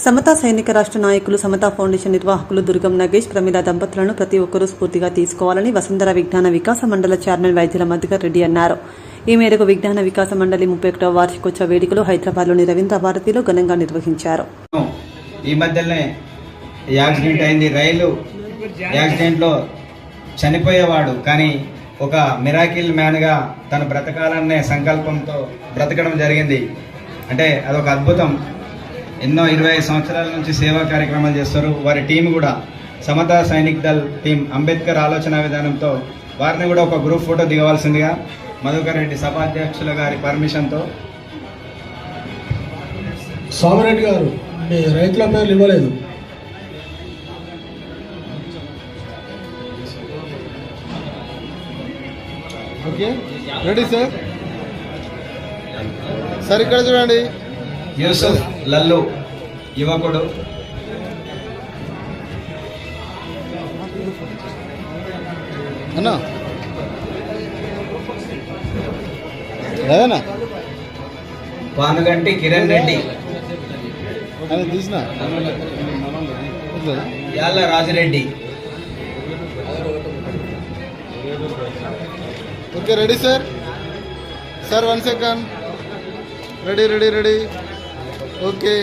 సమతా సైనిక రాష్ట్ర నాయకులు సమతా ఫౌండేషన్ నిర్వాహకులు దుర్గం నగేష్ ప్రమిళ దంపతులను ప్రతి ఒక్కరూ స్ఫూర్తిగా తీసుకోవాలని వసుంధర విజ్ఞాన వికాస మండల చైర్మన్ వైద్యుల మధుకర్ రెడ్డి అన్నారు. ఈ మేరకు విజ్ఞాన వికాస మండలి ముప్పై ఒకటవ వార్షికోత్సవ వేడుకలు హైదరాబాద్లోని రవీంద్ర భారతిలో ఘనంగా నిర్వహించారు. ఈ మధ్యనే యాక్సిడెంట్ అయింది. రైలు యాక్సిడెంట్లో చనిపోయేవాడు కానీ ఒక మిరాకిల్ మ్యాన్గా తను బ్రతకాలనే సంకల్పంతో బ్రతకడం జరిగింది. అంటే అదొక అద్భుతం. ఎన్నో ఇరవై సంవత్సరాల నుంచి సేవా కార్యక్రమాలు చేస్తారు. వారి టీం కూడా సమతా సైనిక్ దళ్ టీం అంబేద్కర్ ఆలోచన విధానంతో వారిని కూడా ఒక గ్రూప్ ఫోటో దిగవలసిందిగా మధుకర్ రెడ్డి సభాధ్యక్షుల గారి పర్మిషన్తో. సోమరెడ్డి గారు మీ రైతుల పేర్లు ఇవ్వలేదు. Okay ready sir? సార్ ఇక్కడ చూడండి. యూసుఫ్ లల్లు యువకుడు. అన్నా. పానుగంటి కిరణ్ రెడ్డి. తీసిన. Yalla Rajireddy. Okay ready sir. Sir one second. Ready ready ready. Okay